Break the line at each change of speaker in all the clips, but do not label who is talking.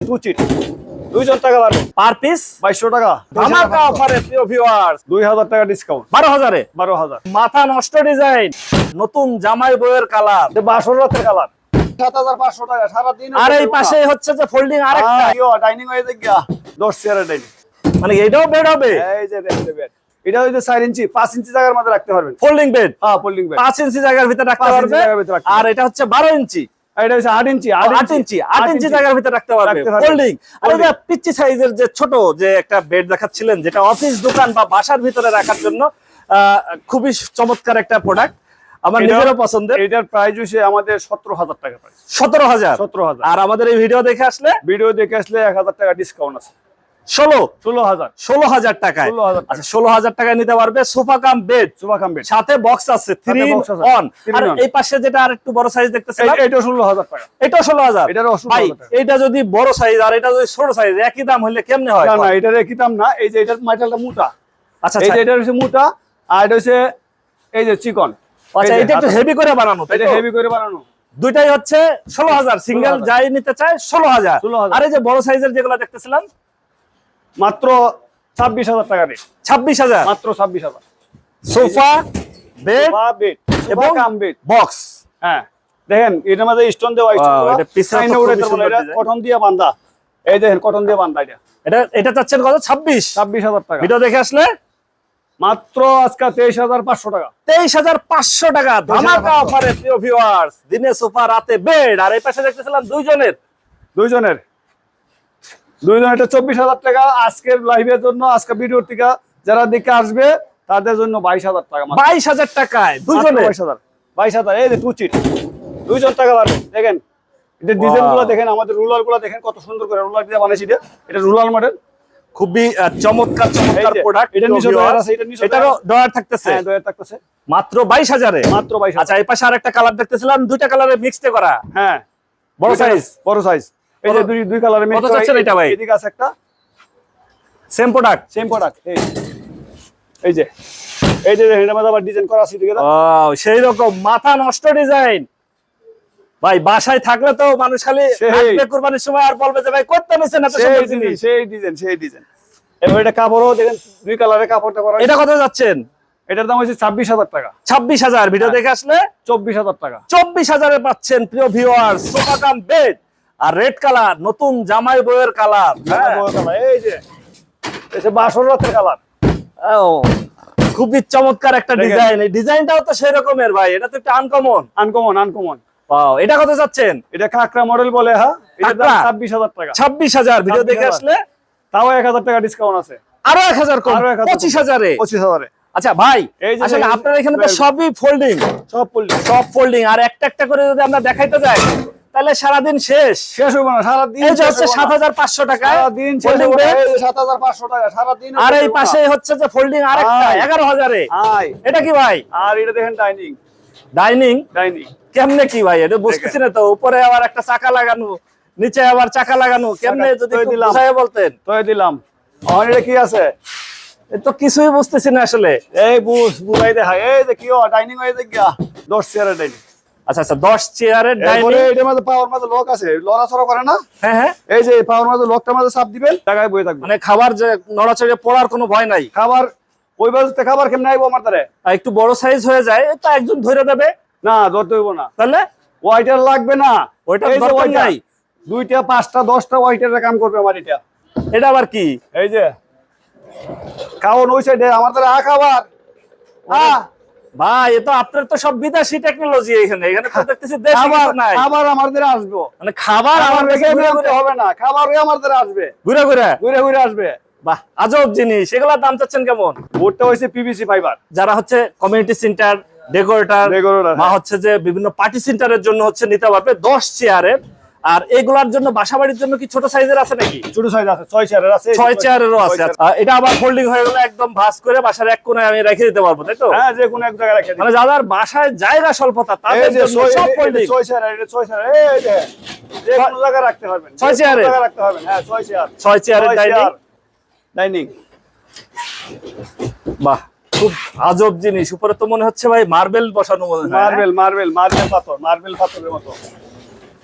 Two দুইজন টাকা পারবে
পার পিস?
বাইশশো টাকা।
ধামাকা অফারে প্রিয় ভিউয়ার্স
দুই হাজার টাকা ডিসকাউন্ট
বারো হাজারে
বারো হাজার।
মাথা নষ্ট ডিজাইন নতুন জামাই বইয়ের কালার
বাসর রাতের কালার সাত হাজার পাঁচশো টাকা সারাদিন
আর এই পাশে হচ্ছে যে ফোল্ডিং আরেকটা।
ডাইনিং হয়ে গিয়া দশ চেয়ারের ডাইনিং
মানে এটাও বেড হবে?
এই যে বেড এটা ইঞ্চি পাঁচ ইঞ্চি জায়গার মধ্যে রাখতে পারবেন।
ফোল্ডিং বেড
হ্যাঁ ফোল্ডিং বেড
পাঁচ ইঞ্চি জায়গার ভিতরে রাখতে
পাঁচ
পারবে?
ভিতরে
আর এটা হচ্ছে বারো ইঞ্চি।
এটা হচ্ছে আট ইঞ্চি
আট ইঞ্চি আট ইঞ্চি জায়গার ভিতরে রাখতে পারবে। ফোল্ডিং আর এই যে সাইজের যে ছোট যে একটা বেড দেখাচ্ছিলেন যেটা অফিস দোকান বা বাসার ভিতরে রাখার জন্য খুবই চমৎকার একটা প্রোডাক্ট আমার নিজেরও পছন্দের।
এটার প্রাইস হচ্ছে আমাদের সতেরো হাজার টাকা প্রাইস
সতেরো হাজার?
সতেরো হাজার।
আর আমাদের এই ভিডিও দেখে আসলে?
ভিডিও দেখে আসলে এক হাজার টাকা ডিসকাউন্ট আছে।
ষোলো?
ষোলো হাজার।
ষোলো হাজার টাকায়।
16,000 টাকা।
আচ্ছা ষোলো হাজার টাকায় নিতে পারবে sofa cum bed.
Sofa cum bed
সাথে বক্স আছে থ্রি অন আর এই পাশে যেটা আর একটু বড় সাইজ দেখতেছিলাম
এটা ষোলো হাজার টাকা।
এটাও ষোলো হাজার। ভাই এটা যদি বড় সাইজ আর এটা যদি ছোট সাইজ একই দাম হলে কেমনে হয়?
না না এটার একই দাম না এই যে এটার মাইটালটা মোটা।
আচ্ছা
এই যে এটা হচ্ছে মোটা আর এটা হচ্ছে এই যে চিকন।
আচ্ছা এটা একটু হেভি করে বানানো
এটা হেভি করে বানানো।
দুইটাই হচ্ছে ষোলো হাজার। সিঙ্গেল যাই নিতে চায় ষোলো হাজার।
16,000
আর এই যে বড় সাইজের যেগুলো দেখতেছিলাম
মাত্র ছাব্বিশ হাজার টাকা রেট
ছাব্বিশ হাজার?
মাত্র ছাব্বিশ হাজার।
সোফা বেড
বেড
এবং
বেড
বক্স
হ্যাঁ দেখেন এটার মধ্যে স্টোন দেওয়া কটন দিয়ে বান্ধা এই দেখেন কটন দিয়ে বান্ধা এটা।
এটা এটা চাচ্ছেন কত? ছাব্বিশ?
ছাব্বিশ হাজার টাকা।
ভিডিও দেখে আসলে?
মাত্র আজকে তেইশ হাজার পাঁচশো টাকা।
তেইশ হাজার পাঁচশো টাকা ধামাকা
23,500
অফারে প্রিয় ভিউয়ার্স দিনে সোফা রাতে বেড আর এই পাশে দেখতেছিলাম দুইজনের।
দুইজনের। দুইজন এটা চব্বিশ হাজার টাকা আজকের লাইভের জন্য আজকে ভিডিওর থেকে যারা দেখে আসবে তাদের জন্য বাইশ হাজার টাকা
বাইশ হাজার টাকায়
মাত্র বাইশ হাজার। বাইশ হাজার এই যে টুচিট দুইজন টাকা পারবে দেখেন। এটা ডিজাইনগুলো দেখেন আমাদের রুলারগুলো দেখেন কত সুন্দর করে রুলার দিয়ে বানাইছি এটা। এটা রুলার মডেল
খুবই চমৎকার চমৎকার প্রোডাক্ট
এটার নিচে ডয়ার আছে, এটার নিচে
এটারও
ডয়ার
ডয়ার থাকতেছে।
হ্যাঁ দয়া থাকতেছে।
মাত্র বাইশ হাজারে?
মাত্র বাইশ
আচ্ছা এই পাশে আরেকটা কালার দেখতেছিলাম দুইটা কালারে মিক্সড করা।
হ্যাঁ।
বড় সাইজ
বড় সাইজ এই যে দুই দুই কালারের
কত চাচ্ছেন এটা ভাই?
এদিকে আছে একটা
সেম প্রোডাক্ট
সেম প্রোডাক্ট এই। এই যে এই যে আবার ডিজাইন করা আছে এদিকে
সেই রকম মাথা নষ্ট ডিজাইন ভাই বাসায় থাকলে তো মানুষ খালি। কুরবানির সময় আর বলবে যে ভাই করতে নিছেন এত
সেই ডিজাইন সেই ডিজাইন সেই ডিজাইন এবার এটা কাপড়ও দেখেন দুই কালারের কাপড়টা করা
এটা কত যাচ্ছেন?
এটার দাম হচ্ছে ছাব্বিশ হাজার টাকা।
ছাব্বিশ হাজার ভিডিও
হ্যাঁ।
দেখে আসলে?
চব্বিশ হাজার টাকা।
চব্বিশ হাজারে পাচ্ছেন প্রিয় ভিউয়ার সোফা কাম বেড আর রেড কালার নতুন জামাই বইয়ের কালার
হ্যাঁ, এই যে বাসর রাতের কালার
খুবই চমৎকার একটা ডিজাইন এই ডিজাইনটাও তো সেই রকমের ভাই এটা তো একটু আনকমন
আনকমন আনকমন
পাও এটা কত যাচ্ছেন?
এটা কাঁকড়া মডেল বলে হ্যাঁ?
কাঁকড়া?
ছাব্বিশ হাজার টাকা।
ছাব্বিশ হাজার ভিডিও দেখে আসলে?
তাও এক হাজার টাকা ডিসকাউন্ট আছে।
আরও এক হাজার কম?
আরও 1,000
পঁচিশ হাজারে?
পঁচিশ হাজারে।
আচ্ছা ভাই
এই যে
আসলে আপনার এখানে তো সবই ফোল্ডিং
সব পড়লি
সব ফোল্ডিং আর একটা একটা করে যদি আমরা দেখাইতে যাই তাহলে সারাদিন শেষ।
শেষ হবে না সারাদিন
এই যে হচ্ছে সাত হাজার পাঁচশো টাকায়
সারাদিন যে সাত হাজার পাঁচশো টাকা সারাদিন
আর এই পাশে হচ্ছে যে ফোল্ডিং আরেকটা
আয়।
এগারো হাজারে। এটা কি ভাই?
আর এটা দেখেন ডাইনিং
ডাইনিং
ডাইনিং
কেমনে কি ভাই? এটা বুঝতেছি না তো উপরে আবার একটা চাকা লাগানো নিচে আবার চাকা লাগানো কেমনে যদি একটু। বুঝাইয়া বলতেন।
তো দিলাম। আর এটা কি আছে?
এ তো কিছুই বুঝতেছি না আসলে।
এই বুঝ বুঝাই দেখা এই যে কি ডাইনিং হয়ে দেখ গিয়া দশ চেয়ারের ডাইনিং
আচ্ছা আচ্ছা দশ চেয়ারের ডাইনিং
এটার মধ্যে পাওয়ার মধ্যে লক আছে লড়াচড়া করে না?
হ্যাঁ হ্যাঁ।
এই যে পাওয়ার মধ্যে লকটার মধ্যে চাপ দিবেন টাকায় বয়ে থাকবে।
মানে খাবার যে নড়াচড়ে পড়ার কোনো ভয় নাই।
খাবার ওই বাজুতে খাবার কেমন আইবো আমার
আর একটু বড় সাইজ হয়ে যায় তো একজন ধরে দেবে।
না ধরতে হইব না।
তাহলে?
ওয়াইটার লাগবে না। যে
দরকার নাই।
দুইটা পাঁচটা দশটা ওয়াইটারের কাম করবে আমার এটা।
এটা আবার কি?
এই যে খাওয়ান ওই সাইডে আমার দ্বারা আ খাবার। আ
ভাই এ তো আপনার তো সব বিদেশি টেকনোলজি এখানে। এখানে তো দেখতেছি দেশি
খাবার
নাই।
খাবার আমার দ্বারা আসব।
মানে খাবার ঘুরে
হবে না। খাবার দ্বারা আসবে।
ঘুরে ঘুরে?
ঘুরে ঘুরে আসবে।
বাহ আজব জিনিস। এগুলোর দাম চাচ্ছেন কেমন?
বোর্ডটা হয়েছে পিভিসি ফাইবার
যারা হচ্ছে কমিউনিটি সেন্টার ডেকোরেটর বা। হচ্ছে যে বিভিন্ন পার্টি সেন্টারের জন্য হচ্ছে নিতে পারবে দশ চেয়ারের আর এগুলার জন্য বাসা বাড়ির জন্য কি ছোট সাইজের আছে নাকি?
ছোট সাইজ আছে ছয় চেয়ারের আছে
ছয় চেয়ারেরও আছে। আচ্ছা, এটা আবার ফোল্ডিং হয়ে গেলে একদম ভাস করে বাসার এক কোণে আমি রেখে দিতে পারব তাই তো?
হ্যাঁ যে কোনো এক জায়গায় রেখে
মানে যাদের বাসায় জায়গা স্বল্পতা তাদের জন্য সব ফোল্ডিং
ছয় চেয়ার এটা ছয় চেয়ার এই যে যে কোনো জায়গায় রাখতে পারবেন।
ছয় চেয়ারে?
জায়গায় রাখতে পারবেন হ্যাঁ ছয় চেয়ার
ছয় চেয়ারের ডাইনিং
ডাইনিং
বাহ খুব আজব জিনিস। উপরে তো মনে হচ্ছে ভাই মার্বেল বসানো মনে হয় হ্যাঁ?
মার্বেল মার্বেল মার্বেল পাথর মার্বেল পাথরের মতো।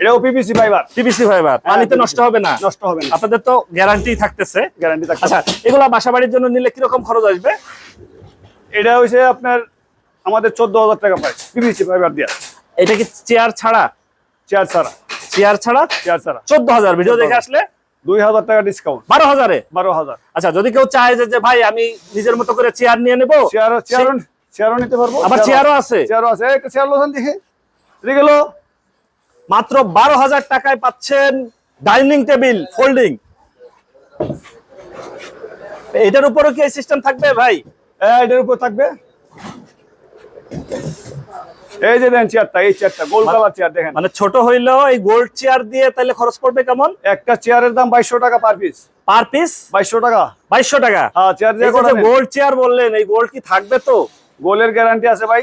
এটাও পিপিসি ফাইবার
পিভিসি ফাইবার পানিতে নষ্ট হবে না।
নষ্ট হবে না।
আপনাদের তো গ্যারান্টি থাকতেছে।
গ্যারান্টি থাকছে
আচ্ছা এগুলা বাসা বাড়ির জন্য নিলে কীরকম খরচ আসবে?
এটা হইছে আপনার আমাদের চোদ্দ হাজার টাকা প্রাইস পিপিসি ফাইবার দিয়া।
এটা কি চেয়ার ছাড়া?
চেয়ার ছাড়া।
চেয়ার ছাড়া?
চেয়ার ছাড়া।
চোদ্দ হাজার ভিডিও দেখে আসলে?
দুই হাজার টাকা ডিসকাউন্ট
বারো হাজারে?
বারো হাজার।
আচ্ছা যদি কেউ চায় যে ভাই আমি নিজের মতো করে চেয়ার নিয়ে নেব
চেয়ারও চেয়ারও নিতে পারব।
আবার চেয়ারও আছে?
চেয়ারও আছে। একটা চেয়ার লোসান দেখে। গেল?
মাত্র বারো হাজার টাকায় পাচ্ছেন ডাইনিং টেবিল ফোল্ডিং। এটার উপরও কি সিস্টেম থাকবে ভাই?
এটার উপর থাকবে। এই যে দেন চেয়ারটা এই চেয়ারটা গোল কালার চেয়ার দেখেন।
মানে ছোট হইলেও এই গোল্ড চেয়ার দিয়ে তাহলে খরচ পড়বে কেমন?
একটা চেয়ারের দাম বাইশশো টাকা পার পিস
পার পিস
বাইশশো টাকা।
বাইশশো টাকা।
হ্যাঁ চেয়ার
গোল্ড চেয়ার বললেন এই গোল্ড কি থাকবে তো?
গোলের গ্যারান্টি আছে ভাই।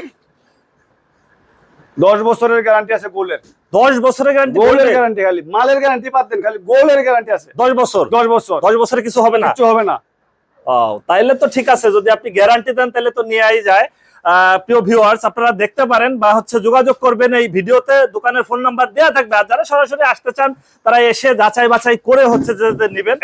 দশ বছরের গ্যারান্টি আছে গোলের
দশ বছরের গ্যারান্টি
গোলের গ্যারান্টি খালি। মালের গ্যারান্টি দেন খালি গোলের গ্যারান্টি আছে।
দশ বছর?
দশ বছর।
দশ বছরে কিছু হবে না?
কিছু হবে না।
তাইলে তো ঠিক আছে যদি আপনি গ্যারান্টি দেন তাহলে তো নিয়েই যায়। প্রিয় ভিউয়ার্স আপনারা দেখতে পারেন বা হচ্ছে যোগাযোগ করবেন এই ভিডিওতে। দোকানের ফোন নাম্বার দেওয়া থাকবে আর যারা সরাসরি আসতে চান তারা এসে যাচাই বাছাই করে হচ্ছে যে নেবেন।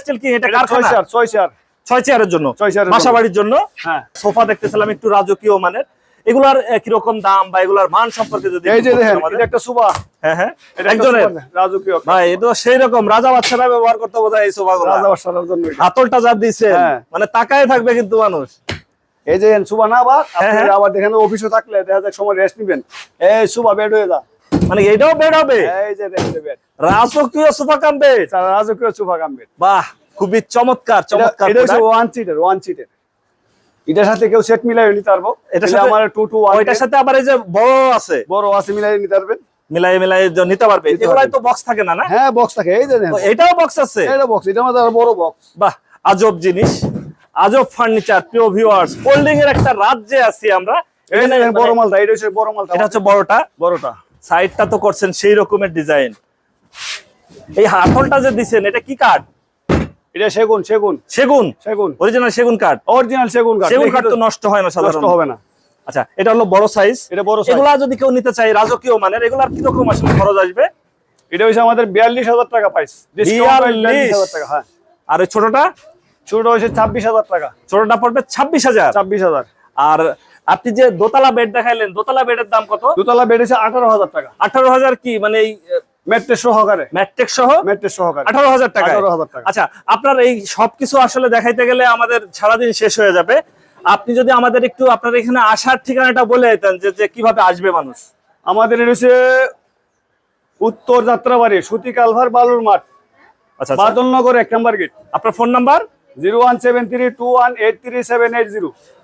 স্টিল কি? এটা
ছয় চেয়ার ছয় চেয়ার
ছয় চেয়ারের জন্য? বাসা বাড়ির জন্য?
হ্যাঁ।
সোফা দেখতেছিলাম একটু রাজকীয় মানের। এগুলার কীরকম দাম বা এগুলার মান সম্পর্কে যদি
এই যে দেখেন এটা একটা সুবা।
হ্যাঁ হ্যাঁ একজনের।
রাজকীয়
ভাই এটা সেই রকম রাজা ব্যবহার করতে বোঝায় এই সোফা গুলো
রাজা জন্য।
হাতলটা যা
হ্যাঁ।
মানে তাকায় থাকবে কিন্তু মানুষ।
এই যে সুবা না আবার আপনি
হ্যাঁ, হ্যাঁ।
আবার দেখেন অফিসে থাকলে দেখা যায় সময় রেস্ট নিবেন। এই সুবা বেড হয়ে যা।
মানে এটাও বেড হবে?
এই যে দেখেন বেড
রাজকীয় সোফা কাম বেড
রাজকীয় সুবা কাম বেড
বাহ খুবই চমৎকার চমৎকার
এটা হচ্ছে ওয়ান সিটের ওয়ান সিটের এটার সাথে কেউ সেট মিলাই নিতে পারব।
এটার সাথে-
আমার টু টু
ওইটার সাথে আবার এই যে বড় আছে।
বড় আছে মিলাই নিতে পারবেন।
মিলাই মিলাই নিতে পারবে। এগুলাই তো বক্স থাকে না না?
হ্যাঁ বক্স থাকে। এই যে
এটাও বক্স আছে?
এটা বক্স এটা আমাদের বড় বক্স
বাহ আজব জিনিস। আজব ফার্নিচার প্রিয় ভিউয়ার্স ফোল্ডিং এর একটা রাজ্যে আছি আমরা এখানে
বড়
মানে-
মালটা এটা হচ্ছে বড় মালটা
এটা হচ্ছে বড়টা।
বড়টা।
সাইডটা তো করছেন সেই রকমের ডিজাইন এই হাতলটা যে দিছেন এটা কি কাঠ
এটা সেগুন সেগুন।
সেগুন?
সেগুন।
অরিজিনাল সেগুন কাঠ?
অরিজিনাল সেগুন কাঠ।
সেগুন কাঠ তো নষ্ট হয় না
নষ্ট
সাধারণত
হবে না।
আচ্ছা এটা হলো বড় সাইজ
এটা বড় size।
এগুলা যদি কেউ নিতে চায় রাজকীয় মানের এগুলার কীরকম আসলে খরচ আসবে?
এটা হচ্ছে আমাদের বিয়াল্লিশ হাজার টাকা প্রাইস হাজার টাকা হ্যাঁ।
আর ওই ছোটটা?
ছোট হচ্ছে ছাব্বিশ হাজার টাকা।
ছোটটা পড়বে ছাব্বিশ হাজার।
ছাব্বিশ হাজার।
আর আপনি যে দোতলা বেড দেখাইলেন দোতলা বেডের দাম কত?
দুতলা বেড়েছে আঠারো হাজার টাকা।
আঠারো হাজার কি? মানে এই
মেট্রেস সহকারে।
সহ
মেট্রেস সহকারে।
আঠারো হাজার টাকা
18,000 টাকা।
আচ্ছা আপনার এই সবকিছু আসলে দেখাইতে গেলে আমাদের সারাদিন শেষ হয়ে যাবে। আপনি যদি আমাদের একটু আপনার এখানে আসার ঠিকানাটা বলে দিতেন যে যে কীভাবে আসবে মানুষ।
আমাদের হচ্ছে উত্তর যাত্রাবাড়ি সুতি কালভার বালুর মাঠ।
আচ্ছা আচ্ছা।
বাদলনগর এক নম্বর গেট।
আপনার phone number?
Zero one seven three two one eight three seven eight zero.